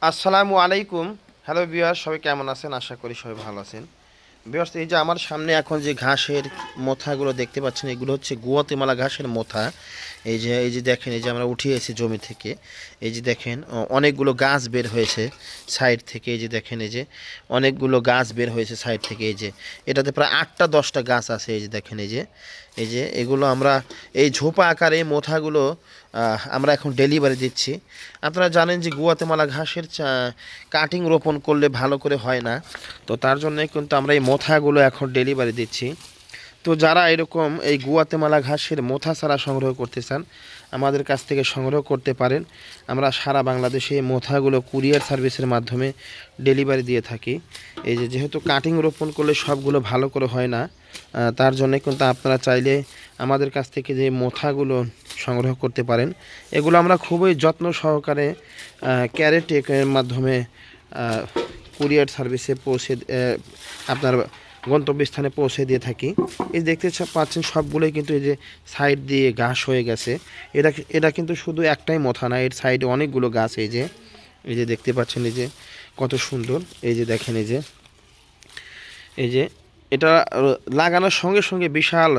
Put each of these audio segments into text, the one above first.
আসসালামু আলাইকুম। হ্যালো বিয়ার সবাই কেমন আছেন? আশা করি সবাই ভালো আছেন। বিয়ার্স এই যে আমার সামনে এখন যে ঘাসের মোথাগুলো দেখতে পাচ্ছেন, এগুলো হচ্ছে গুয়াতেমালা ঘাসের মোথা। এই যে এই যে দেখেন, এই যে আমরা উঠিয়েছি জমি থেকে, এই যে দেখেন অনেকগুলো গাছ বের হয়েছে সাইড থেকে, এই যে দেখেন, এই যে অনেকগুলো গাছ বের হয়েছে সাইড থেকে, এই যে, এটাতে প্রায় আটটা, দশটা গাছ আছে, এই যে দেখেন, এই যে এই যে, এগুলো আমরা, এই ঝোপা আকারে মোথাগুলো আমরা এখন ডেলিভারি দিচ্ছি। আপনারা জানেন যে গুয়াতেমালা ঘাসের কাটিং রোপণ করলে ভালো করে হয় না, তো তার জন্য কিন্তু আমরা এই মোথাগুলো এখন ডেলিভারি দিচ্ছি। তো যারা এরকম এই গুয়াতেমালা ঘাসের মোথা চারা সংগ্রহ করতে চান, আমাদের কাছ থেকে সংগ্রহ করতে পারেন। আমরা সারা বাংলাদেশে মোথাগুলো কুরিয়ার সার্ভিসের মাধ্যমে ডেলিভারি দিয়ে থাকি। এই যে যেহেতু কাটিং রোপণ করলে সবগুলো ভালো করে হয় না তার জন্য কিন্তু আপনারা চাইলে আমাদের কাছ থেকে যে মোথাগুলো সংগ্রহ করতে পারেন, এগুলো আমরা খুবই যত্ন সহকারে ক্যারেটেকের মাধ্যমে কুরিয়ার সার্ভিসে পৌঁছে আপনার গন্তব্যস্থানে পৌঁছে দিয়ে থাকি। এই দেখতে পাচ্ছেন সবগুলোই কিন্তু এই যে সাইড দিয়ে ঘাস হয়ে গেছে। এটা এটা কিন্তু শুধু একটাই মথা না, এর সাইডে অনেকগুলো গাছ এই যে এই যে দেখতে পাচ্ছেন এই যে কত সুন্দর। এই যে দেখেন এই যে এই যে এটা লাগানোর সঙ্গে সঙ্গে বিশাল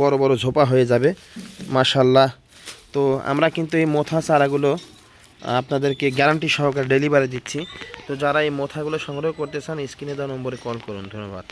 বড় বড় ঝোপা হয়ে যাবে মাশাল্লাহ তো আমরা কিন্তু এই মথা চারাগুলো আপনাদেরকে গ্যারান্টি সহকারে ডেলিভারি দিচ্ছি। তো যারা এই মোথাগুলো সংগ্রহ করতে চান, স্ক্রিনে দেওয়া নম্বরে কল করুন। ধন্যবাদ।